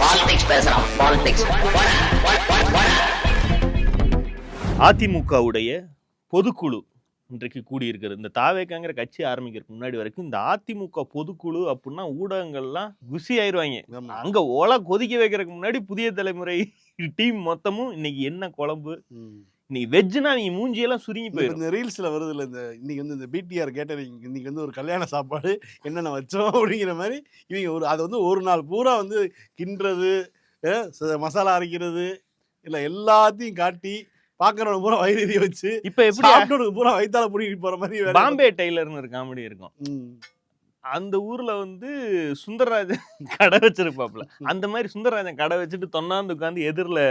Politics பேசுறான் politics அதிமுகவுடைய பொதுக்குழு இன்றைக்கு கூடியிருக்கிறது. இந்த தாவேக்காங்கிற கட்சி ஆரம்பிக்கிறதுக்கு முன்னாடி வரைக்கும் இந்த அதிமுக பொதுக்குழு அப்படின்னா ஊடகங்கள்லாம் குசி ஆயிருவாங்க. ஆமா. அங்க ஓலை கொதிக்க வைக்கிறதுக்கு முன்னாடி புதிய தலைமுறை டீம் மொத்தமும் இன்னைக்கு என்ன குழம்பு? இன்னைக்கு வெஜ்ஜுனா அவங்க மூஞ்சியெல்லாம் சுருங்கி போயிடும் இந்த ரீல்ஸ்ல வருது இல்ல இந்த இன்னைக்கு வந்து இந்த பிடிஆர் கேட்டரிங் இன்னைக்கு வந்து ஒரு கல்யாண சாப்பாடு என்னென்ன வச்சோம் அப்படிங்கிற மாதிரி இவங்க ஒரு அது வந்து ஒரு நாள் பூரா வந்து கிண்டுறது மசாலா அரைக்கிறது இல்ல எல்லாத்தையும் காட்டி பாக்குறவங்க பூரா வயிறு வச்சு இப்ப எப்படி சாப்பிட்டவனுக்கு பூரா வயித்தால புடிக்கிட்டு போற மாதிரி. பாம்பே டெய்லர்னு ஒரு காமெடி இருக்கும். அந்த ஊர்ல வந்து சுந்தரராஜன் கடை வச்சிருப்பாப்ல அந்த மாதிரி சுந்தரராஜன் கடை வச்சுட்டு தொண்ணாந்து உட்காந்து எதிரில்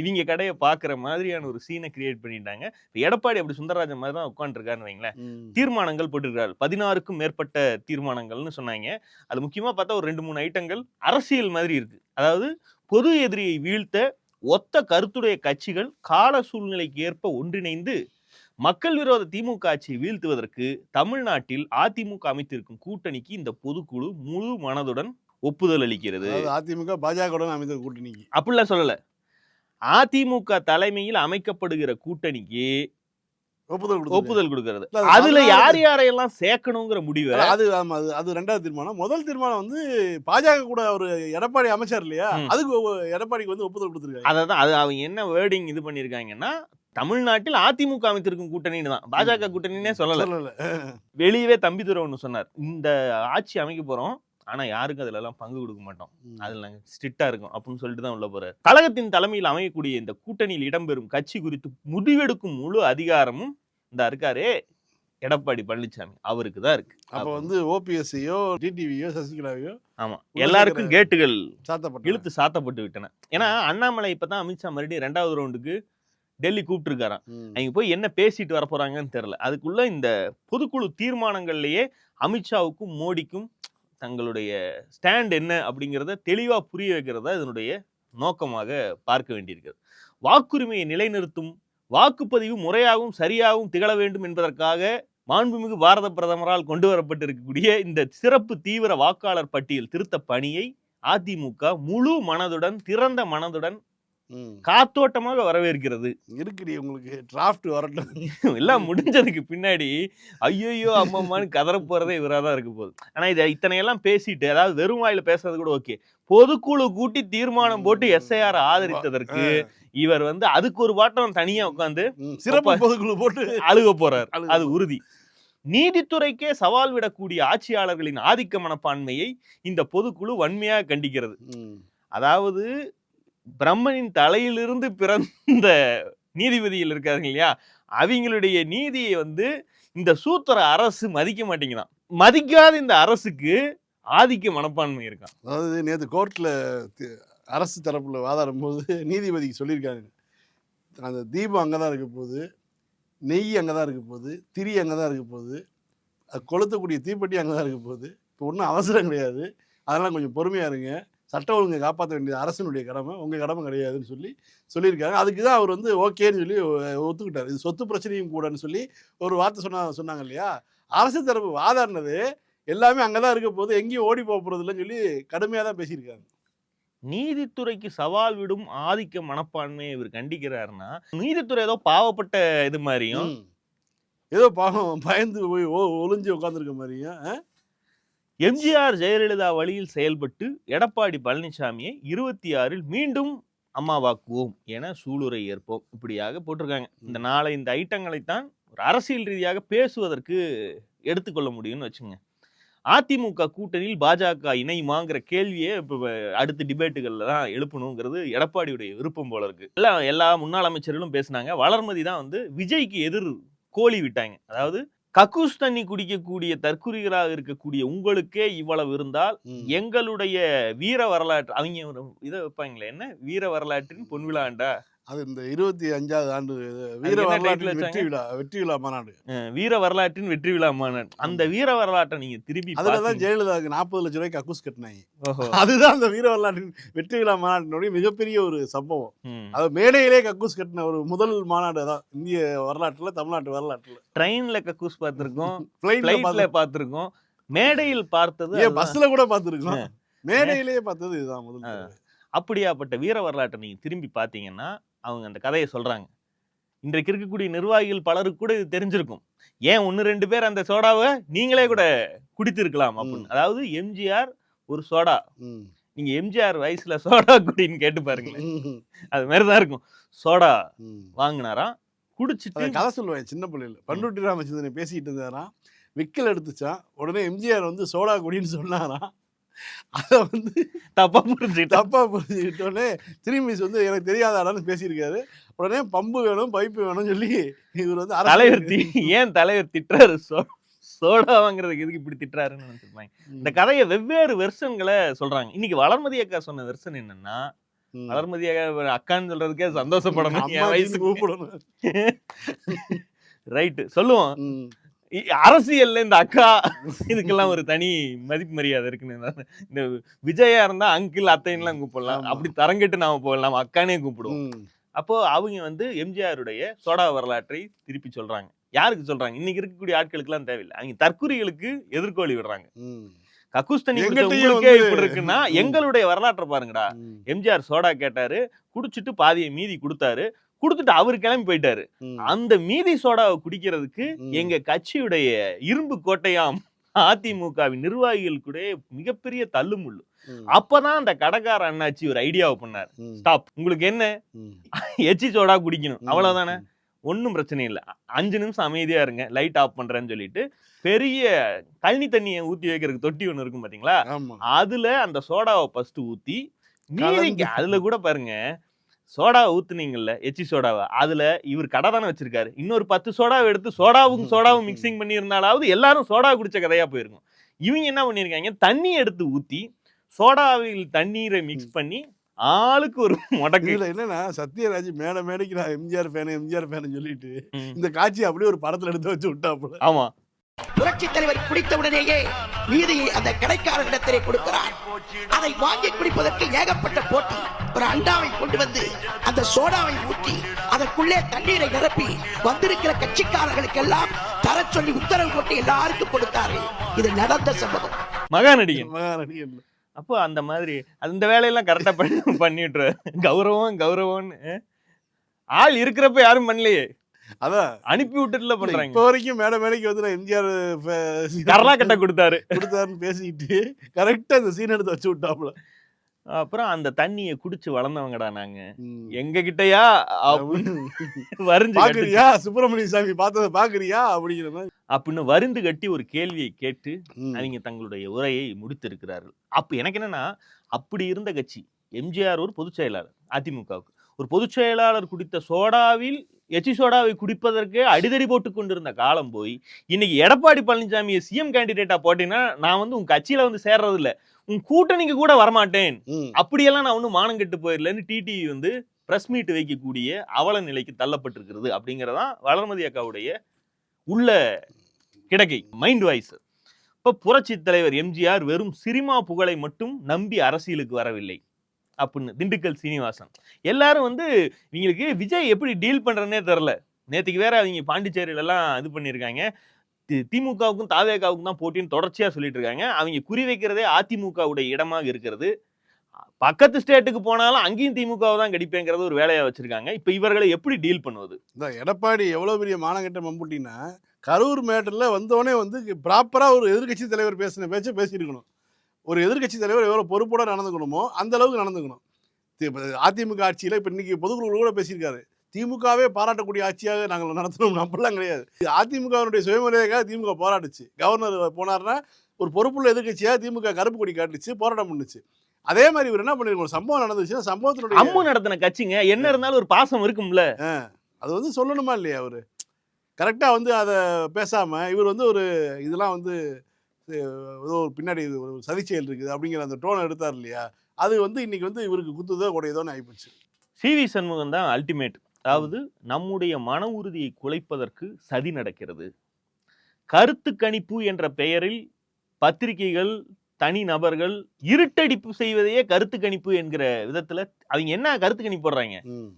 இவங்க கடையை பார்க்குற மாதிரியான ஒரு சீனை கிரியேட் பண்ணிட்டாங்க. எடப்பாடி அப்படி சுந்தரராஜன் மாதிரி தான் உட்காந்துருக்காருன்னு வைங்களேன். தீர்மானங்கள் போட்டிருக்காரு பதினாறுக்கும் மேற்பட்ட தீர்மானங்கள்னு சொன்னாங்க. அது முக்கியமா பார்த்தா ஒரு ரெண்டு மூணு ஐட்டங்கள் அரசியல் மாதிரி இருக்கு. அதாவது பொது எதிரியை வீழ்த்த ஒத்த கருத்துடைய கட்சிகள் கால சூழ்நிலைக்கு ஏற்ப ஒன்றிணைந்து மக்கள் விரோத திமுக ஆட்சியை வீழ்த்துவதற்கு தமிழ்நாட்டில் அதிமுக அமைத்திருக்கும் கூட்டணிக்கு இந்த பொதுக்குழு முழு மனதுடன் ஒப்புதல் அளிக்கிறது. அதிமுக பாஜக அமைந்த கூட்டணிக்கு. அப்படிலாம் சொல்லல. அதிமுக தலைமையில் அமைக்கப்படுகிற கூட்டணிக்கு ஒப்புதல். ஒப்புதல் கொடுக்கிறது. அதுல யார் யாரையெல்லாம் சேர்க்கணுங்கிற முடிவை அது அது ரெண்டாவது தீர்மானம். முதல் தீர்மானம் வந்து பாஜக கூட ஒரு எடப்பாடி அமைச்சர் இல்லையா. அதுக்கு எடப்பாடிக்கு வந்து ஒப்புதல் கொடுத்துருக்காங்க அதான் அது அவங்க என்ன வேர்டிங் இது பண்ணிருக்காங்கன்னா தமிழ்நாட்டில் அதிமுக அமைத்திருக்கும் கூட்டணின்னு தான். பாஜக கூட்டணினே சொல்லல. சொல்லல. வெளியவே தம்பிதுரை ஒன்று சொன்னார். இந்த ஆட்சி அமைக்க போறோம். ஆனா யாருக்கும் அதுல எல்லாம் பங்கு கொடுக்க மாட்டோம். அதுல நாங்க ஸ்ட்ரிக்டா இருக்கும். அப்படின்னு சொல்லிட்டு தான் உள்ள போறாரு. கழகத்தின் தலைமையில் அமையக்கூடிய இந்த கூட்டணியில் இடம்பெறும் கட்சி குறித்து முடிவெடுக்கும் முழு அதிகாரமும் இந்த இருக்காரே எடப்பாடி பழனிசாமி அவருக்கு தான் இருக்கு. அப்ப வந்து ஓபிஎஸ்சியோ டிடிவியோ சசிகலாவையோ ஆமா. எல்லாருக்கும் கேட்டுகள் சாத்தப்பட்ட இழுத்து சாத்தப்பட்டு விட்டன. ஏன்னா அண்ணாமலை இப்பதான் அமித்ஷா மறுபடியும் ரெண்டாவது ரவுண்டுக்கு டெல்லி கூப்பிட்டுருக்காராம். அவங்க போய் என்ன பேசிட்டு வர போறாங்கன்னு தெரியல. அதுக்குள்ள இந்த பொதுக்குழு தீர்மானங்கள்லயே அமித்ஷாவுக்கும் மோடிக்கும் தங்களுடைய ஸ்டாண்ட் என்ன அப்படிங்கிறத தெளிவா புரிய வைக்கிறதா இதனுடைய நோக்கமாக பார்க்க வேண்டியிருக்கிறது. வாக்குரிமையை நிலைநிறுத்தும் வாக்குப்பதிவு முறையாகவும் சரியாகவும் திகழ வேண்டும் என்பதற்காக மாண்புமிகு பாரத பிரதமரால் கொண்டு வரப்பட்டிருக்கக்கூடிய இந்த சிறப்பு தீவிர வாக்காளர் பட்டியல் திருத்த பணியை அதிமுக முழு மனதுடன் திறந்த மனதுடன் காத்தோட்டமாக வரவேற்கிறது. இருக்குடி உங்களுக்கு டிராஃப்ட் வரட்டும். எல்லாம் முடிஞ்சதுக்கு பின்னாடி ஐயோ அம்மம்மான்னு கதற போறதே இவரா தான் இருக்க போகுது. ஆனா இதை இத்தனை எல்லாம் பேசிட்டு அதாவது வெறும் வாயில பேசுறது கூட ஓகே. பொதுக்குழு கூட்டி தீர்மானம் போட்டு எஸ்ஐஆர் ஆதரித்ததற்கு இவர் வந்து அதுக்கு ஒரு பாட்டம் தனியா உட்காந்து சிறப்பு பொதுக்குழு போட்டு அழுக போறார். அது உறுதி. நீதித்துறைக்கே சவால் விடக்கூடிய ஆட்சியாளர்களின் ஆதிக்க மனப்பான்மையை இந்த பொதுக்குழு வன்மையாக கண்டிக்கிறது. அதாவது பிரம்மனின் தலையிலிருந்து பிறந்த நீதிபதிகள் இருக்காருங்க இல்லையா? அவங்களுடைய நீதியை வந்து இந்த சூத்திர அரசு மதிக்க மாட்டேங்கிறான். மதிக்காத இந்த அரசுக்கு ஆதிக்க மனப்பான்மை இருக்கான். அதாவது நேற்று கோர்ட்டில் அரசு தரப்பில் வாதாடும் போது நீதிபதி சொல்லியிருக்காங்க அந்த தீபம் அங்கதான் இருக்க போகுது நெய் அங்கதான் இருக்க போகுது திரி அங்கதான் இருக்க போகுது கொளுத்தக்கூடிய தீப்பெட்டி அங்கதான் இருக்க போகுது. இப்போ ஒன்றும் அவசரம் கிடையாது. அதெல்லாம் கொஞ்சம் பொறுமையாக இருங்க. சட்ட ஒழுங்கை காப்பாற்ற வேண்டியது அரசனுடைய கடமை உங்க கடமை கிடையாதுன்னு சொல்லி சொல்லியிருக்காங்க. அதுக்கு தான் அவர் வந்து ஓகேன்னு சொல்லி ஒத்துக்கிட்டார். இது சொத்து பிரச்சனையும் கூடன்னு சொல்லி ஒரு வார்த்தை சொன்னா சொன்னாங்க இல்லையா? அரசு தரப்பு வாதாடினது எல்லாமே அங்கதான் இருக்க போகுது. எங்கேயும் ஓடி போக போறது இல்லைன்னு சொல்லி கடுமையா தான் பேசியிருக்காங்க நீதித்துறைக்கு சவால் விடும் ஆதிக்க மனப்பான்மையை இவர் கண்டிக்கிறாருன்னா நீதித்துறை ஏதோ பாவப்பட்ட இது மாதிரியும். ஏதோ பாவம் பயந்து போய் ஒளிஞ்சு உட்காந்துருக்க மாதிரியும்? எம்ஜிஆர் ஜெயலலிதா வழியில் செயல்பட்டு எடப்பாடி பழனிசாமியை இருபத்தி ஆறில் மீண்டும் அம்மாவாக்குவோம் என சூளுரை ஏற்போம். இப்படியாக போட்டிருக்காங்க. இந்த நாளை இந்த ஐட்டங்களைத்தான் ஒரு அரசியல் ரீதியாக பேசுவதற்கு எடுத்துக்கொள்ள முடியும்னு வச்சுங்க அதிமுக கூட்டணியில் பாஜக இணையுமாங்கிற கேள்வியே இப்போ அடுத்த டிபேட்டுகளில் தான் எழுப்பணுங்கிறது எடப்பாடியுடைய விருப்பம் போல இருக்கு. எல்லாம் எல்லா முன்னாள் அமைச்சர்களும் பேசினாங்க. வளர்மதி தான் வந்து விஜய்க்கு எதிர் கோலி விட்டாங்க. அதாவது கக்கூஸ் தண்ணி குடிக்கக்கூடிய தற்குறிகளாக இருக்கக்கூடிய உங்களுக்கே இவ்வளவு இருந்தால். எங்களுடைய வீர வரலாற்று அவங்க இதை வைப்பாங்களே என்ன வீர வரலாற்றின் பொன்விழாண்டா அது இந்த இருபத்தி அஞ்சாவது ஆண்டு வீர வரலாற்றின் வெற்றி விழா வெற்றி விழா மாநாடு. வீர வரலாற்றின் வெற்றி விழா மாநாடு. அந்த வீர வரலாற்றை நீங்க திருப்பி அதுலதான் ஜெயலலிதாவுக்கு நாற்பது லட்சம் ரூபாய்க்கு அக்கூஸ் கட்டினாங்க. அதுதான் அந்த வீர வரலாற்றின் வெற்றி விழா மாநாட்டினுடைய மிகப்பெரிய ஒரு சம்பவம். அது மேடையிலே கக்கூஸ் கட்டின ஒரு முதல் மாநாடு தான் இந்திய வரலாற்றுல தமிழ்நாட்டு வரலாற்றுல. ட்ரெயின்ல கக்கூஸ் பார்த்திருக்கோம் பிளைட்ல பார்த்திருக்கோம் மேடையில் பார்த்தது. பஸ்ல கூட பார்த்துருக்கோம் மேடையிலேயே பார்த்தது இதுதான் முதல். அப்படியாப்பட்ட வீர வரலாற்றை நீங்க திரும்பி பார்த்தீங்கன்னா அவங்க அந்த கதையை சொல்றாங்க. இன்றைக்கு இருக்கக்கூடிய நிர்வாகிகள் பலருக்கு கூட இது தெரிஞ்சிருக்கும். ஏன் ஒன்னு ரெண்டு பேர் அந்த சோடாவை நீங்களே கூட குடித்திருக்கலாம் அப்படின்னு. அதாவது எம்ஜிஆர் ஒரு சோடா. நீங்க எம்ஜிஆர் வயசுல சோடா குடின்னு கேட்டு பாருங்களேன். அது மாதிரிதான் இருக்கும். சோடா. வாங்கினாராம். குடிச்சிட்டு கதை சொல்லுவேன் சின்ன பிள்ளையில. பண்ருட்டி ராமச்சந்திரன் பேசிக்கிட்டு இருந்தாராம். விக்கல் எடுத்துச்சான் உடனே எம்ஜிஆர் வந்து சோடா குடின்னு சொன்னாராம். அதை வந்து தப்பா புரிஞ்சுக்கிட்டா தப்பா புரிஞ்சுக்கிட்டோடனே திரும்பி வந்து எனக்கு தெரியாதாடான்னு பேசியிருக்காரு. உடனே பம்பு வேணும் பைப்பு வேணும்னு சொல்லி இவர் வந்து தலைவர் ஏன் தலைவர் திட்டுறாரு? சோ- சோடா வாங்குறதுக்கு எதுக்கு இப்படி திட்டுறாருன்னு நினைச்சிருப்பாங்க. இந்த கதையை வெவ்வேறு வெர்ஷன்களை சொல்றாங்க. இன்னைக்கு வளர்மதி அக்கா சொன்ன வெர்ஷன் என்னன்னா. வளர்மதி அக்கான்னு சொல்றதுக்கே சந்தோஷப்படணும். என் வயசுக்கு. கூப்பிடணும். ரைட்டு சொல்லுவோம். அரசியல்ல இந்த அக்கா இதுக்கெல்லாம் ஒரு தனி மதிப்பு மரியாதை இருக்குன்னு இந்த விஜயா இருந்தா அங்கிள் அத்தைன்னுலாம் கூப்பிடலாம். அப்படி தரங்கிட்டு நாம போகலாம் அக்கானே கூப்பிடுவோம். அப்போ அவங்க வந்து எம்ஜிஆருடைய சோடா வரலாற்றை திருப்பி சொல்றாங்க யாருக்கு சொல்றாங்க இன்னைக்கு இருக்கக்கூடிய ஆட்களுக்குலாம் தேவையில்லை அவங்க தற்குறிகளுக்கு எதிர்கோலி விடுறாங்க ம். கக்கூஸ் தண்ணி குடிச்ச எங்கிட்டயும் உங்களுக்கே இப்படி இருக்குன்னா. எங்களுடைய வரலாற்றை பாருங்கடா. எம்ஜிஆர் சோடா கேட்டாரு குடிச்சிட்டு பாதியை மீதி கொடுத்தாரு கொடுத்துட்டு அவர் கிளம்பி போயிட்டாரு. அந்த மீதி சோடாவை குடிக்கிறதுக்கு. எங்க கட்சியுடைய இரும்பு கோட்டையாம் அதிமுகவின் நிர்வாகிகள் கூட மிகப்பெரிய தள்ளுமுள்ளு. அப்பதான் அந்த கடைக்கார அண்ணாச்சி ஒரு ஐடியாவை பண்ணார். ஸ்டாப் உங்களுக்கு என்ன. எச்சி சோடா குடிக்கணும். அவ்வளவுதானே ஒன்றும் பிரச்சனை இல்லை அஞ்சு நிமிஷம் அமைதியா இருங்க லைட் ஆஃப் பண்றேன்னு சொல்லிட்டு பெரிய கழனி தண்ணியை ஊத்தி வைக்கிறதுக்கு தொட்டி ஒன்று இருக்கும் பாத்தீங்களா ஆமா அதுல அந்த சோடாவை ஃபர்ஸ்ட் ஊத்தி மீதிக்கு. அதுல கூட பாருங்க சோடாவை ஊத்துனீங்கல்ல எச்சி சோடாவை அதுல இவர் கடை தானே வச்சிருக்காரு. இன்னொரு பத்து சோடாவை எடுத்து சோடாவும் சோடாவும் மிக்சிங் பண்ணி இருந்தாலாவது எல்லாரும் சோடா குடிச்ச கதையா போயிருக்கும். இவங்க என்ன பண்ணிருக்காங்க தண்ணி எடுத்து ஊத்தி சோடாவில் தண்ணீரை மிக்ஸ் பண்ணி ஆளுக்கு ஒரு முடக்கு. இதுல என்னன்னா சத்யராஜ் மேடை மேடைக்கு நான் எம்ஜிஆர் ஃபேன் எம்ஜிஆர் ஃபேன் சொல்லிட்டு. இந்த காட்சி அப்படியே ஒரு படத்துல எடுத்து வச்சு விட்டாப்புல. ஆமா. புரட்சி தலைவர் குடித்தவுடனேயே நீதியை அந்த கடைக்காரரிடத்திலே கொடுக்கிறார். அதை வாங்கி குடிப்பதற்கு ஏகப்பட்ட போட்டி ஒரு அண்டாவை கொண்டு வந்து அந்த சோடாவை ஊற்றி அதற்குள்ளே தண்ணீரை நிரப்பி வந்திருக்கிற கட்சிக்காரர்களுக்கெல்லாம் தர சொல்லி உத்தரவு போட்டு எல்லாருக்கும் கொடுத்தாரு. இது நடந்த சம்பவம். மகாநடிகன். மகாநடிகன். அப்போ அந்த மாதிரி அந்த வேலையெல்லாம் கரெக்டா பண்ணி பண்ணிட்டு கௌரவம் கௌரவம்னு ஆள் இருக்கிறப்ப யாரும் பண்ணலையே. அதான். அனுப்பி விட்டுட்டுல பண்றாங்க. இப்ப வரைக்கும் மேடை மேடைக்கு வந்து நான் எம்ஜிஆர் கர்லா கட்ட கொடுத்தாரு. கொடுத்தாருன்னு பேசிக்கிட்டு கரெக்டா இந்த சீன் எடுத்து வச்சு விட்டாப்புல. அப்புறம் அந்த தண்ணியை குடிச்சு வளர்ந்தவங்கடா நாங்க. எங்க கிட்டயா வருந்து பாக்குறியா? சுப்பிரமணிய சாமி பார்த்ததை பாக்குறியா? அப்படிங்கிற மாதிரி. அப்படின்னு வருந்து கட்டி ஒரு கேள்வியை கேட்டு. அவங்க தங்களுடைய உரையை முடித்திருக்கிறார்கள். அப்ப எனக்கு என்னன்னா அப்படி இருந்த கட்சி எம்ஜிஆர் ஒரு பொதுச் செயலாளர் அதிமுகவுக்கு. ஒரு பொதுச் செயலாளர் குடித்த சோடாவில் எச்சி சோடாவை குடிப்பதற்கே அடிதடி போட்டு கொண்டிருந்த காலம் போய் இன்னைக்கு எடப்பாடி பழனிசாமியை சிஎம் கேண்டிடேட்டா போட்டீங்கன்னா நான் வந்து உன் கட்சியில வந்து சேர்றது இல்ல உன் கூட்டணிக்கு கூட வரமாட்டேன். அப்படியெல்லாம் நான் ஒன்றும் மானம் கெட்டு போயிடலன்னு டிடிவி வந்து பிரஸ் மீட் வைக்கக்கூடிய அவல நிலைக்கு தள்ளப்பட்டிருக்கிறது அப்படிங்கிறதான் வளர்மதி அக்காவுடைய உள்ள கிடக்கை மைண்ட் வாய்ஸ் இப்போ புரட்சி தலைவர் எம்ஜிஆர் வெறும் சினிமா புகழை மட்டும் நம்பி அரசியலுக்கு வரவில்லை. அப்படின்னு. திண்டுக்கல் சீனிவாசன். எல்லாரும் வந்து இவங்களுக்கு விஜய் எப்படி டீல் பண்ணுறனே தெரில. நேற்றுக்கு வேற அவங்க பாண்டிச்சேரியிலலாம் இது பண்ணியிருக்காங்க தி- திமுகவுக்கும் தாவேகாவுக்கும் தான் போட்டின்னு தொடர்ச்சியாக சொல்லிட்டு இருக்காங்க. அவங்க குறி வைக்கிறதே அதிமுகவுடைய இடமாக இருக்கிறது. பக்கத்து ஸ்டேட்டுக்கு போனாலும் அங்கேயும் திமுகவை தான் கடிப்பேங்கிறது ஒரு வேலையாக வச்சிருக்காங்க. இப்போ இவர்களை எப்படி டீல் பண்ணுவது? இந்த எடப்பாடி எவ்வளோ பெரிய மானங்கட்ட மம்புட்டின்னா கரூர் மேட்டரில் வந்தோடனே வந்து ப்ராப்பராக ஒரு எதிர்க்கட்சி தலைவர் பேசின பேச்சை பேசியிருக்கணும். ஒரு எதிர்க்கட்சி தலைவர் எவ்வளவு பொறுப்போட நடந்துக்கணுமோ அந்த அளவுக்கு நடந்துக்கணும். அதிமுக ஆட்சியில இப்ப இன்னைக்கு பொதுக்குழு கூட பேசியிருக்காரு. திமுகவே பாராட்டக்கூடிய ஆட்சியாக நாங்கள் நடத்தணும் அப்படிலாம் கிடையாது. அதிமுகவினுடைய சுயமரியாதைக்காக திமுக போராட்டுச்சு கவர்னர் போனார்னா ஒரு பொறுப்புள்ள எதிர்க்கட்சியாக திமுக கருப்பு கொடி காட்டுச்சு போராட்டம் பண்ணுச்சு. அதே மாதிரி இவர் என்ன பண்ணிருக்கணும் ஒரு சம்பவம் நடந்துச்சுன்னா சம்பவத்தினுடைய அம்மு நடத்தின கட்சிங்க. என்ன இருந்தாலும் ஒரு பாசம் இருக்கும்ல. அது வந்து சொல்லணுமா இல்லையா அவரு? கரெக்டா வந்து அதை பேசாம இவர் வந்து ஒரு இதெல்லாம் வந்து ஏதோ ஒரு பின்னாடி ஒரு சதிச்செயல் இருக்குது அப்படிங்கிற அந்த டோனை எடுத்தார் இல்லையா? அது வந்து இன்னைக்கு வந்து இவருக்கு குத்துதோ குடையதோன்னு ஆயிப்போச்சு. சி வி சண்முகம் தான் அல்டிமேட் அதாவது நம்முடைய மன உறுதியை குலைப்பதற்கு சதி நடக்கிறது. கருத்து கணிப்பு என்ற பெயரில் பத்திரிகைகள் தனி நபர்கள் இருட்டடிப்பு செய்வதையே கருத்து கணிப்பு என்கிற விதத்துல அவங்க என்ன கருத்து கணிப்பு போடுறாங்க? ம்.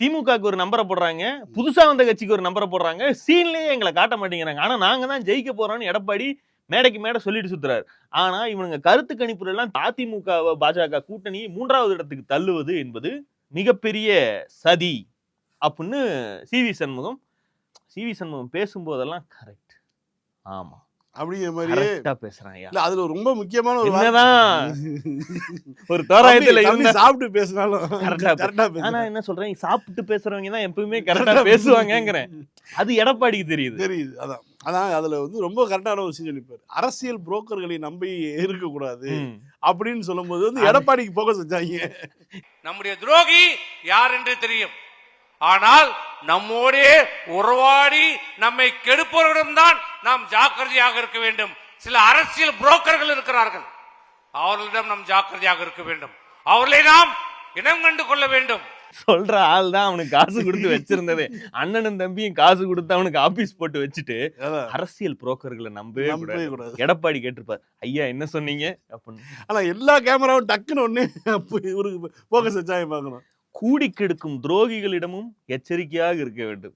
திமுகவுக்கு ஒரு நம்பரை போடுறாங்க புதுசா வந்த கட்சிக்கு ஒரு நம்பரை போடுறாங்க. சீன்லயே எங்களை காட்ட மாட்டேங்கிறாங்க. ஆனா நாங்க தான் ஜெயிக்க போறோம்னு எடப்பாடி மேடைக்கு மேடை சொல்லிட்டு சுத்துறாரு. ஆனா இவனுங்க கருத்து கணிப்புல எல்லாம் அதிமுக பாஜக கூட்டணி மூன்றாவது இடத்துக்கு தள்ளுவது என்பது மிகப்பெரிய சதி அப்படின்னு C V Shanmugam C V Shanmugam பேசும்போதெல்லாம் கரெக்ட் ஆமா. அப்படிங்கிற மாதிரி கரெக்டா பேசுறான் இல்ல அதுல ரொம்ப முக்கியமான ஒரு என்னதான்? ஒரு தோராயத்துல இருந்தா சாப்பிட்டு பேசினாலும் பே- கரெக்டா ஆனா என்ன சொல்றேன்? சாப்பிட்டு பேசுறவங்க தான் எப்பவுமே கரெக்டா பேசுவாங்கங்கிறேன் அது எடப்பாடிக்கு தெரியுது. தெரியுது அதான். அதான் அதுல வந்து ரொம்ப கரெக்டான ஒரு விஷயம் சொல்லிப்பாரு அரசியல் புரோக்கர்களை நம்பி இருக்கக்கூடாது. அப்படின்னு சொல்லும்போது வந்து எடப்பாடிக்கு போக்கஸ் வச்சாங்க. நம்முடைய துரோகி யார் என்று தெரியும். ஆனால் நம்மோடே உறவாடி நம்மை கெடுப்பவரிடம்தான் நாம் ஜாக்கிரதையாக இருக்க வேண்டும். சில அரசியல் புரோக்கர்கள் இருக்கிறார்கள். அவர்களிடம் நாம் ஜாக்கிரதையாக இருக்க வேண்டும். அவர்களை நாம் இனம் கண்டு கொள்ள வேண்டும். சொல்ற ஆள் தான் அவனுக்கு காசு கொடுத்து வச்சிருந்ததே. அண்ணனும் தம்பியும் காசு கொடுத்து அவனுக்கு ஆபீஸ் போட்டு வச்சுட்டு அரசியல் புரோக்கர்களை நம்பவே கூடாது. எடப்பாடி கேட்டிருப்பார் ஐயா என்ன சொன்னீங்க? அப்படின்னு. ஆனா எல்லா கேமராவும் டக்குன்னு ஒண்ணு அப்ப இவருக்கு போக்கஸ் வச்சாங்க பார்க்கணும்? கூடி கெடுக்கும் துரோகிகளிடமும் எச்சரிக்கையாக இருக்க வேண்டும்.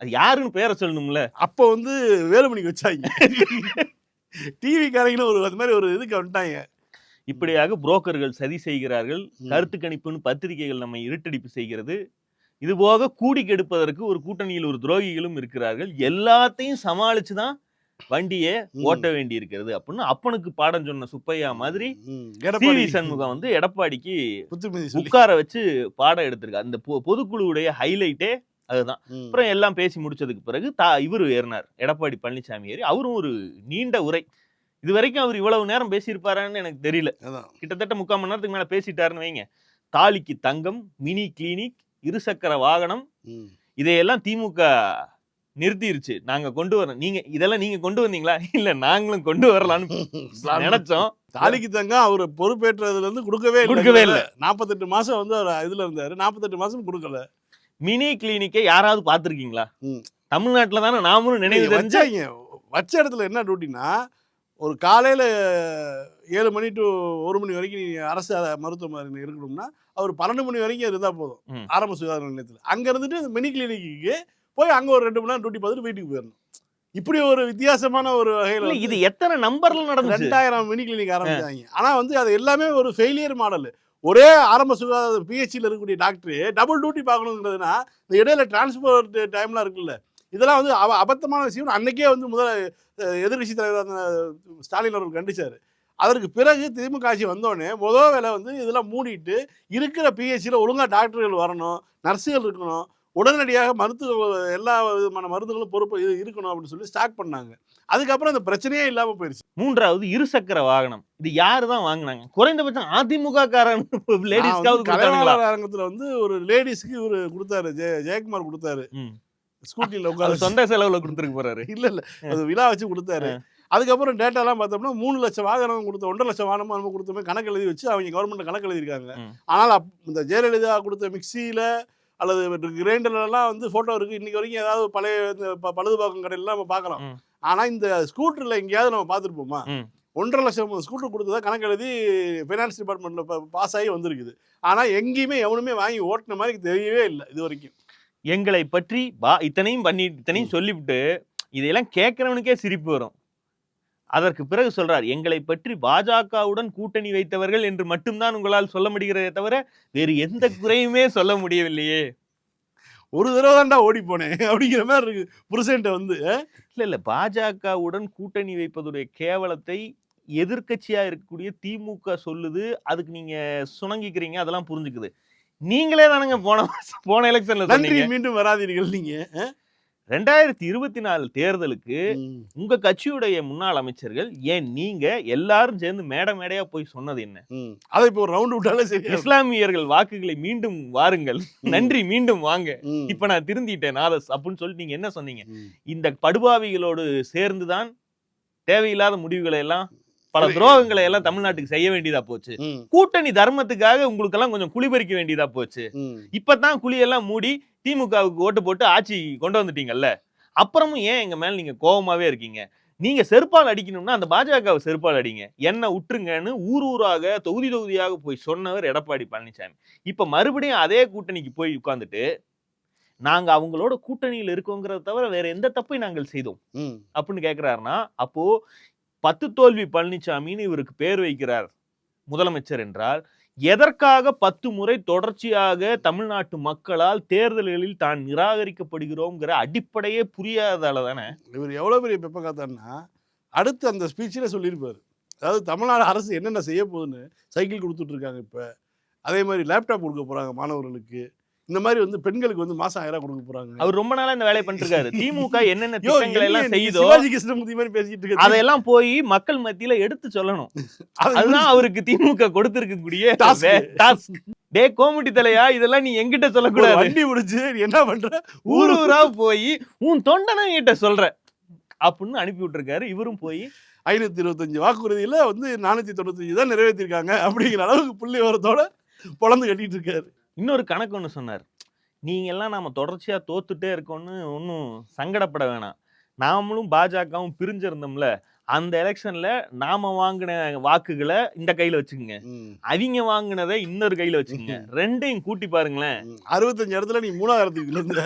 அது யாருன்னு பேரை சொல்லணும்ல. அப்போ வந்து வேலுமணிக்கு வச்சாங்க. டிவி காரங்களும் ஒரு அது மாதிரி ஒரு இதுக்கு வந்துட்டாங்க. இப்படியாக புரோக்கர்கள் சதி செய்கிறார்கள். கருத்து கணிப்புன்னு பத்திரிகைகள் நம்மை இருட்டடிப்பு செய்கிறது. இது போக கூடி கெடுப்பதற்கு ஒரு கூட்டணியில் ஒரு துரோகிகளும் இருக்கிறார்கள். எல்லாத்தையும் சமாளிச்சு தான் வண்டியை. ஓட்ட வேண்டி இருக்கிறது அப்படின்னு அப்பனுக்கு பாடம் சொன்ன சுப்பையா மாதிரி எடப்பாடி சண்முகம் வந்து எடப்பாடிக்கு உட்கார வச்சு பாடம் எடுத்திருக்காரு. அந்த பொதுக்குழுவுடைய ஹைலைட்டே அதுதான். அப்புறம் எல்லாம் பேசி முடிச்சதுக்கு பிறகு தா இவர் ஏறினார். எடப்பாடி பழனிசாமி ஏறி. அவரும் ஒரு நீண்ட உரை இது வரைக்கும் அவர் இவ்வளவு நேரம் பேசியிருப்பாரான்னு எனக்கு தெரியல. கிட்டத்தட்ட முக்கால் மணி நேரத்துக்கு மேல பேசிட்டாருன்னு வைங்க. தாலிக்கு தங்கம் மினி கிளினிக் இருசக்கர வாகனம். இதையெல்லாம் திமுக நிறுத்திருச்சு. நாங்க கொண்டு வரோம் நீங்க இதெல்லாம் நீங்க கொண்டு வந்தீங்களா? இல்ல நாங்களும் கொண்டு வரலாம்னு நினைச்சோம். தாலிக்கு தங்கம் அவர் பொறுப்பேற்றதுல இருந்து கொடுக்கவே கொடுக்கவே இல்ல. நாற்பத்தெட்டு மாசம் வந்து அவர் இதுல இருந்தாரு. நாற்பத்தெட்டு மாசம் கொடுக்கல. மினி கிளினிக்கை யாராவது பார்த்திருக்கீங்களா? ம். தமிழ்நாட்டுல தானே நாமளும் நினைவு தெரிஞ்சு வச்சாங்க. வச்ச இடத்துல என்ன டியூட்டினா ஒரு காலையில ஏழு மணி டு ஒரு மணி வரைக்கும் நீ அரசு மருத்துவமனை இருக்கணும்னா அவர் பன்னெண்டு மணி வரைக்கும் இருந்தா போதும். ஆரம்ப சுகாதார நிலையத்தில். அங்க இருந்துட்டு மினி கிளினிக்கு போய் அங்க ஒரு ரெண்டு மணி நேரம் டியூட்டி பார்த்துட்டு வீட்டுக்கு போயிடணும். இப்படி ஒரு வித்தியாசமான ஒரு வகையில இது எத்தனை நம்பர்ல நடந்துச்சு? ரெண்டாயிரம் மினி கிளினிக் ஆரம்பிச்சாங்க. ஆனா வந்து அது எல்லாமே ஒரு ஃபெயிலியர் மாடல் ஒரே ஆரம்ப சுகாதார பிஹெச்சியில் இருக்கக்கூடிய டாக்டர் டபுள் டியூட்டி பார்க்கணுங்கிறதுனா இந்த இடையில டிரான்ஸ்போர்ட் டைம்லாம் இருக்குல்ல இதெல்லாம் வந்து அவ அபத்தமான விஷயம் அன்னைக்கே வந்து முதல் எதிர்கட்சி தலைவர் ஸ்டாலின் அவர்கள் கண்டிச்சாரு. அதற்கு பிறகு திமுக ஆட்சி வந்தோடனே முதல் வேலை வந்து இதெல்லாம் மூடிட்டு இருக்கிற பிஹெச்சியில் ஒழுங்கா டாக்டர்கள் வரணும் நர்ஸுகள் இருக்கணும் உடனடியாக மருத்துவ எல்லா விதமான மருந்துகளும் பொறுப்பு இது இருக்கணும் அப்படின்னு சொல்லி ஸ்டாக் பண்ணாங்க. அதுக்கப்புறம் அந்த பிரச்சனையே இல்லாம போயிருச்சு. மூன்றாவது இருசக்கர வாகனம். இது யாரு தான் வாங்குனாங்க? குறைந்தபட்சம் அதிமுக லேடிஸ்க்காவது அரங்கத்துல வந்து ஒரு லேடிஸ்க்கு இவரு கொடுத்தாரு ஜெய ஜெயக்குமார் கொடுத்தாரு. அது உட்கார சொந்த செலவுல கொடுத்துருக்கு போறாரு. இல்ல இல்ல. அது விழா வச்சு கொடுத்தாரு. அதுக்கப்புறம் டேட்டா எல்லாம் பார்த்தோம்னா மூணு லட்சம் வாகனம் கொடுத்த ஒன்றரை லட்சம் வாகனமா நம்ம கொடுத்தோமே கணக்கு எழுதி வச்சு அவங்க கவர்மெண்ட் கணக்கு எழுதியிருக்காங்க. ஆனால் அப்- இந்த ஜெயலலிதா கொடுத்த மிக்சியில அல்லது கிரைண்டர்ல எல்லாம் வந்து போட்டோ இருக்கு. இன்னைக்கு வரைக்கும் ஏதாவது பழைய இந்த ப- பழுதுபாக்கம் கடையில நம்ம பார்க்கலாம். ம். ஆனா இந்த ஸ்கூட்டர்ல எங்கேயாவது நம்ம பார்த்துருப்போமா. ஒன்றரை லட்சம் ஸ்கூட்டர் கொடுத்ததா கணக்கு எழுதி ஃபைனான்ஸ் டிபார்ட்மெண்ட்ல பாஸ் ஆகி வந்திருக்குது. ஆனா எங்கேயுமே எவனுமே வாங்கி ஓட்டின மாதிரி தெரியவே இல்லை இது வரைக்கும். எங்களை பற்றி பா இத்தனையும் பண்ணி இத்தனையும் சொல்லிவிட்டு இதையெல்லாம் கேட்கறவனுக்கே சிரிப்பு வரும். அதற்கு பிறகு சொல்றார் எங்களை பற்றி பாஜகவுடன் கூட்டணி வைத்தவர்கள் என்று மட்டும்தான் உங்களால் சொல்ல முடிகிறதே தவிர வேறு எந்த குறையுமே சொல்ல முடியவில்லையே. ஒரு தடவை தான்டா ஓடி போனேன். அப்படிங்கிற மாதிரி இருக்கு. புருஷன்ட்ட வந்து இல்ல இல்ல. பாஜகவுடன் கூட்டணி வைப்பதுடைய கேவலத்தை எதிர்க்கட்சியா இருக்கக்கூடிய திமுக சொல்லுது. அதுக்கு நீங்க சுணங்கிக்கிறீங்க அதெல்லாம் புரிஞ்சுக்குது. நீங்களே தானுங்க போன போன எலெக்ஷன்ல நன்றி மீண்டும் வராதீர்கள் நீங்க ரெண்டாயிரத்தி இருபத்தி நாலு தேர்தலுக்கு உங்க கட்சியுடைய முன்னாள் அமைச்சர்கள் ஏன் நீங்க எல்லாரும் சேர்ந்து மேடை மேடையா போய் சொன்னது என்ன. அதை இப்போ ரவுண்ட் விட்டாலே சரி இஸ்லாமியர்கள் வாக்குகளை மீண்டும் வாருங்கள். நன்றி மீண்டும் வாங்க. இப்ப நான் திருந்திட்டேன் நாதஸ் அப்படின்னு சொல்லிட்டு நீங்க என்ன சொன்னீங்க. இந்த படுபாவிகளோடு சேர்ந்துதான் தேவையில்லாத முடிவுகளை எல்லாம் பல துரோகங்களை எல்லாம் தமிழ்நாட்டுக்கு செய்ய வேண்டியதா போச்சு. கூட்டணி தர்மத்துக்காக உங்களுக்கெல்லாம் கொஞ்சம் குளிபறிக்க வேண்டியதா போச்சு. இப்பதான் குழியெல்லாம் மூடி திமுகவுக்கு ஓட்டு போட்டு ஆட்சி கொண்டு வந்துட்டீங்கல்ல. அப்புறமும் ஏன் எங்க மேல நீங்க கோவமாவே இருக்கீங்க? நீங்க செருப்பால் அடிக்கணும்னா அந்த பாஜகவை செருப்பால் அடிங்க. என்ன விட்டுருங்கன்னு ஊர் ஊராக தொகுதி தொகுதியாக போய் சொன்னவர் எடப்பாடி பழனிசாமி. இப்ப மறுபடியும் அதே கூட்டணிக்கு போய் உட்கார்ந்துட்டு நாங்க அவங்களோட கூட்டணியில் இருக்கோங்கிறத தவிர வேற எந்த தப்பை நாங்கள் செய்தோம். அப்படின்னு கேக்குறாருன்னா அப்போ பத்து தோல்வி பழனிசாமின்னு இவருக்கு பேர் வைக்கிறார் முதலமைச்சர் என்றால் எதற்காக பத்து முறை தொடர்ச்சியாக தமிழ்நாட்டு மக்களால் தேர்தல்களில் தான் நிராகரிக்கப்படுகிறோங்கிற அடிப்படையே புரியாதால தானே? இவர் எவ்வளோ பெரிய பெப்ப அடுத்து அந்த ஸ்பீச்சில் சொல்லியிருப்பார். அதாவது தமிழ்நாடு அரசு என்னென்ன செய்ய போகுதுன்னு சைக்கிள் கொடுத்துட்ருக்காங்க இப்போ. அதே மாதிரி லேப்டாப் கொடுக்க போகிறாங்க மாணவர்களுக்கு. இந்த மாதிரி வந்து பெண்களுக்கு வந்து மாதம் ஆயிரம் கொடுக்க போகிறாங்க அவர் ரொம்ப நாளா இந்த வேலையை பண்ணிட்டு இருக்காரு திமுக என்னென்ன திட்டங்களை எல்லாம் செய்யுதோ சிவாஜி கிருஷ்ணமூர்த்தி மாதிரி பேசிட்டு இருக்க அதையெல்லாம் போய் மக்கள் மத்தியில எடுத்து சொல்லணும். அதுதான் அவருக்கு திமுக கொடுத்திருக்கக்கூடிய. டாஸ்க் டே கோமுட்டி தலையா இதெல்லாம் நீ எங்கிட்ட சொல்லக்கூடாது. வண்டி முடிச்சு என்ன பண்ற? ஊர். ஊரா போய் உன் தொண்டனை கிட்ட சொல்ற. அப்படின்னு அனுப்பி விட்டுருக்காரு. இவரும் போய் ஐநூத்தி இருபத்தஞ்சு வாக்குறுதியில வந்து நானூத்தி தொண்ணூத்தஞ்சு தான் நிறைவேற்றிருக்காங்க அப்படிங்கிற அளவுக்கு புள்ளி வரத்தோட பொழந்து கட்டிட்டு இருக்காரு. இன்னொரு கணக்கு ஒன்று சொன்னார். நீங்க எல்லாம் நாம தொடர்ச்சியா தோத்துட்டே இருக்கோம்னு ஒன்றும் சங்கடப்பட வேணாம். நாமளும் பாஜகவும் பிரிஞ்சிருந்தோம்ல அந்த எலெக்ஷன்ல நாம வாங்கின வாக்குகளை இந்த கையில வச்சுக்கோங்க. அவங்க வாங்கினதை இன்னொரு கையில வச்சுக்கோங்க. ரெண்டையும் கூட்டி பாருங்களேன். அறுபத்தஞ்சு இடத்துல நீ மூணாயிரத்துக்கு இருந்த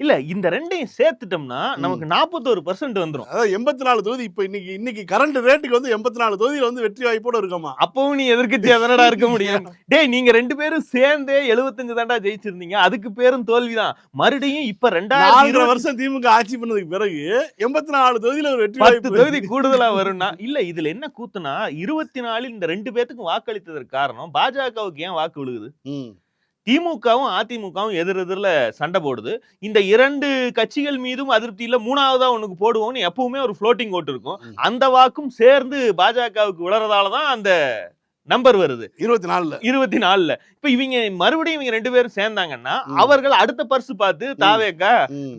இல்ல இந்த ரெண்டையும் சேர்த்துட்டோம்னா நமக்கு நாற்பத்தோரு பர்சன்ட் வந்துரும். அதாவது எண்பத்தி நாலு தொகுதி இப்போ இன்னைக்கு இன்னைக்கு கரண்ட் ரேட்டுக்கு வந்து எண்பத்தி நாலு தொகுதியில வந்து வெற்றி வாய்ப்போட இருக்கமா? அப்பவும் நீ எதிர்க்கட்சியா தானடா இருக்க முடியும். டேய் நீங்க ரெண்டு பேரும் சேர்ந்தே 75 தாண்டா ஜெயிச்சிருந்தீங்க. அதுக்கு பேரும் தோல்விதான். மறுபடியும் இப்ப இருபது வருஷம் திமுக ஆட்சி பண்ணதுக்கு பிறகு எண்பத்தி நாலு தொகுதியில ஒரு வெற்றி வாய்ப்பு தொகுதி கூடுதலா வரும்னா இல்ல இதுல என்ன கூத்துனா இருபத்தி நாலில் இந்த ரெண்டு பேத்துக்கும் வாக்களித்ததற்கு காரணம் பாஜகவுக்கு ஏன் வாக்கு விழுகுது. திமுகவும் அதிமுகவும் எதிர் எதிரில் சண்டை போடுது இந்த இரண்டு கட்சிகள் மீதும் அதிருப்தியில மூணாவதா உனக்கு போடுவோம்னு எப்பவுமே ஒரு ஃப்ளோட்டிங் ஓட்டு இருக்கும். அந்த வாக்கும் சேர்ந்து பாஜகவுக்கு விழறதால தான் அந்த நம்பர் வருது. இருபத்தி நாலுல. இருபத்தி நாலுல. இப்ப இவங்க மறுபடியும் இவங்க ரெண்டு பேரும் சேர்ந்தாங்கன்னா. அவர்கள் அடுத்த பர்சு பார்த்து தாவேக்கா.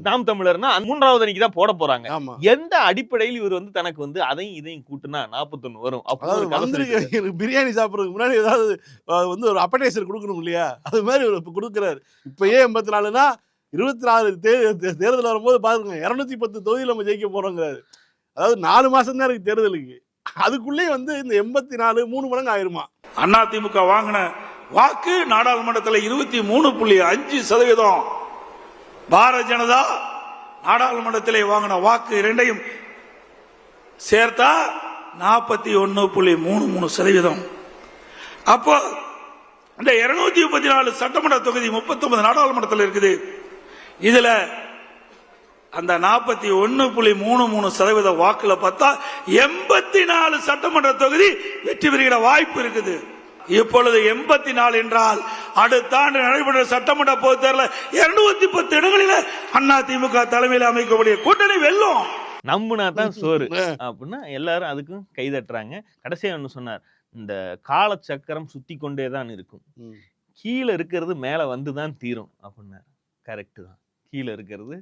நாம் தமிழர்னா மூன்றாவது அன்னைக்கு தான் போட போறாங்க. எந்த அடிப்படையில் இவர் வந்து தனக்கு வந்து அதையும் இதையும் கூட்டுனா நாற்பத்தொன்னு வரும்? அப்போ பிரியாணி சாப்பிட்றதுக்கு முன்னாடி ஏதாவது வந்து ஒரு அப்படைசர் கொடுக்கணும் இல்லையா? அது மாதிரி இப்ப கொடுக்குறாரு. இப்பயே எண்பத்தி நாலுனா இருபத்தி நாலு தேர்தல் வரும்போது பாருங்க இரநூத்தி பத்து தொகுதியில் நம்ம ஜெயிக்க போறோங்கிறாரு. அதாவது நாலு மாசம் தான் இருக்கு தேர்தலுக்கு. அதுக்குள்ளேயே வந்து இந்த எண்பத்தி நாலு மூணு மடங்கு ஆயிருமா? அண்ணா திமுக வாங்கின வாக்கு நாடாளுமன்றத்தில் இருபத்தி மூணு புள்ளி அஞ்சு சதவீதம். பாரத ஜனதா நாடாளுமன்றத்திலே வாங்கின வாக்கு இரண்டையும் சேர்த்தா நாற்பத்தி ஒன்னு புள்ளி மூணு மூணு சதவீதம். அப்போ இந்த இருநூத்தி முப்பத்தி நாலு சட்டமன்ற தொகுதி முப்பத்தி ஒன்பது நாடாளுமன்றத்தில் இருக்குது. இதுல அந்த நாற்பத்தி ஒன்னு புள்ளி மூணு மூணு சதவீத வாக்குல பார்த்தா எண்பத்தி நாலு சட்டமன்ற தொகுதி வெற்றி பெறுகிற வாய்ப்பு இருக்குது. இப்பொழுது எண்பத்தி நாலு என்றால் அடுத்த ஆண்டு நடைபெற்ற சட்டமன்ற பொதுத் தேர்தலில் இருநூத்தி பத்து இடங்களில் அண்ணா திமுக தலைமையில் அமைக்கக்கூடிய கூட்டணி வெல்லும். நம்புனா தான் சோறு. அப்படின்னா எல்லாரும் அதுக்கும் கை தட்டுறாங்க கடைசியா ஒன்று சொன்னார். இந்த காலச்சக்கரம் சுத்தி கொண்டே தான் இருக்கும். கீழே இருக்கிறது மேல வந்து தான் தீரும். அப்படின்னாரு. கரெக்ட் தான். கீழே இருக்கிறது.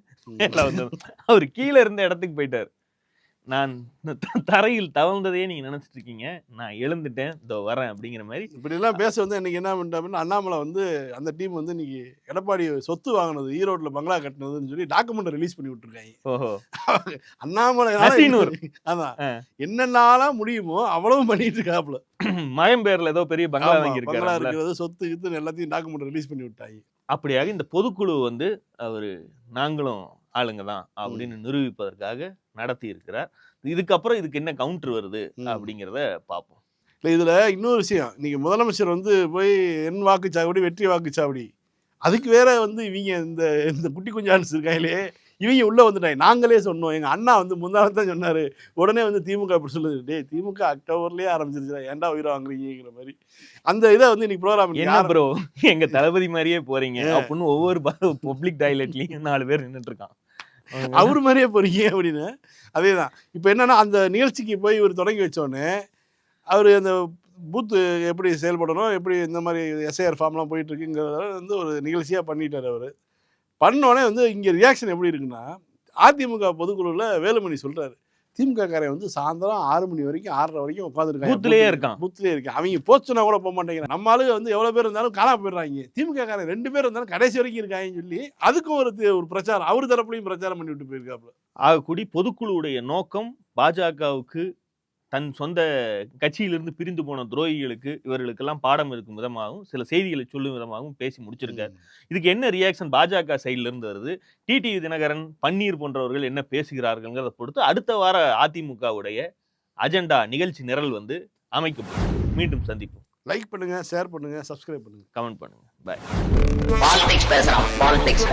வந்து அவர் கீழே இருந்த இடத்துக்கு போயிட்டார். நான் தரையில் தவழ்ந்ததே நீங்க நினைச்சிட்டு இருக்கீங்க நான் எழுந்துட்டேன். இதோ வரேன் அப்படிங்கிற மாதிரி இப்படி எல்லாம் பேச வந்து இன்னைக்கு என்ன பண்ணிட்டாங்கன்னா அண்ணாமலை வந்து அந்த டீம் வந்து இன்னைக்கு எடப்பாடி சொத்து வாங்கினது ஈரோட்ல பங்களா கட்டினதுன்னு சொல்லி டாக்குமெண்ட் ரிலீஸ் பண்ணி விட்டுருக்காங்க. ஓஹோ. அண்ணாமலை. அதான். என்னென்னலாம் முடியுமோ அவ்வளவும் பண்ணிட்டு இருக்காப்ல மயம் பேர்ல ஏதோ பெரிய பங்களா ஆமா, வாங்கி பங்களா இருக்கிறது சொத்து கித்து எல்லாத்தையும் டாக்குமெண்ட் ரிலீஸ் பண்ணி விட்டாங்க. அப்படியாக இந்த பொதுக்குழு வந்து அவரு நாங்களும் ஆளுங்க தான் அப்படின்னு நிரூபிப்பதற்காக நடத்தி இருக்கிறார் இதுக்கப்புறம் இதுக்கு என்ன கவுண்டர் வருது. அப்படிங்கிறத பார்ப்போம். இல்லை இதில் இன்னொரு விஷயம். இன்னைக்கு முதலமைச்சர் வந்து போய் என் வாக்குச்சாவடி வெற்றி வாக்குச்சாவடி. அதுக்கு வேற வந்து இவங்க இந்த இந்த குட்டி குஞ்சான்ஸ் இருக்காங்களே. இவங்க உள்ள வந்துட்டாங்க. நாங்களே சொன்னோம். எங்க அண்ணா வந்து முந்தானத்து தான் சொன்னாரு. உடனே வந்து திமுக இப்படி சொல்லுது. டேய் திமுக அக்டோபர்லயே ஆரம்பிச்சிருச்சா ஏன்டா உயிரை வாங்குறீங்கிற மாதிரி. அந்த இதை வந்து இன்னைக்கு ப்ரோக்ராம் என்ன ப்ரோ எங்க தளபதி மாதிரியே போறீங்க. அப்படின்னு ஒவ்வொரு பப்ளிக் டாய்லெட்லயும் நாலு பேர் நின்னுட்டு இருக்கான். அவர் மாதிரியே போறீங்க அப்படின்னு. அதே தான் இப்போ என்னன்னா அந்த நிகழ்ச்சிக்கு போய் இவர் தொடங்கி வச்சோடனே அவர் அந்த பூத்து எப்படி செயல்படணும் எப்படி இந்த மாதிரி எஸ்ஐஆர் ஃபார்ம்லாம் போயிட்டு இருக்குங்கிறத வந்து ஒரு நிகழ்ச்சியாக பண்ணிட்டார் அவர். பண்ணோடனே வந்து இங்கே ரியாக்ஷன் எப்படி இருக்குன்னா அதிமுக பொதுக்குழுவில் வேலுமணி சொல்றாரு. திமுக காரன் வந்து சாயந்தரம் ஆறு மணி வரைக்கும் ஆறரை வரைக்கும் உட்காந்துருக்காங்க பூத்துலயே இருக்கான். பூத்துலேயே இருக்கான் அவங்க போச்சுனா கூட போக மாட்டேங்கிறாங்க. நம்ம ஆளுங்க வந்து எவ்வளோ பேர் இருந்தாலும் காணாம போயிடுறாங்க. திமுக காரன் ரெண்டு பேர் இருந்தாலும் கடைசி வரைக்கும் இருக்காங்கன்னு சொல்லி அதுக்கும் ஒரு ஒரு பிரச்சாரம் அவர் தரப்புலையும் பிரச்சாரம் பண்ணி விட்டு போயிருக்காப்புல. ஆகக்கூடி பொதுக்குழுவுடைய நோக்கம் பாஜகவுக்கு தன் சொந்த கட்சியிலிருந்து பிரிந்து போன துரோகிகளுக்கு இவர்களுக்கெல்லாம் பாடம் இருக்கும் விதமாகவும் சில செய்திகளை சொல்லும் விதமாகவும் பேசி முடிச்சிருக்காரு. இதுக்கு என்ன ரியாக்ஷன் பாஜக சைடுல இருந்து வருது? டிடிவி தினகரன் பன்னீர் போன்றவர்கள் என்ன பேசுகிறார்கள்ங்கிறத பொறுத்து அடுத்த வார அதிமுகவுடைய அஜெண்டா நிகழ்ச்சி நிரல் வந்து அமைக்கப்படும். மீண்டும் சந்திப்போம். லைக் பண்ணுங்க ஷேர் பண்ணுங்க சப்ஸ்கிரைப் பண்ணுங்க. கமெண்ட் பண்ணுங்க. பாய் பாலிடிக்ஸ் பேசுறான் பாலிடிக்ஸ்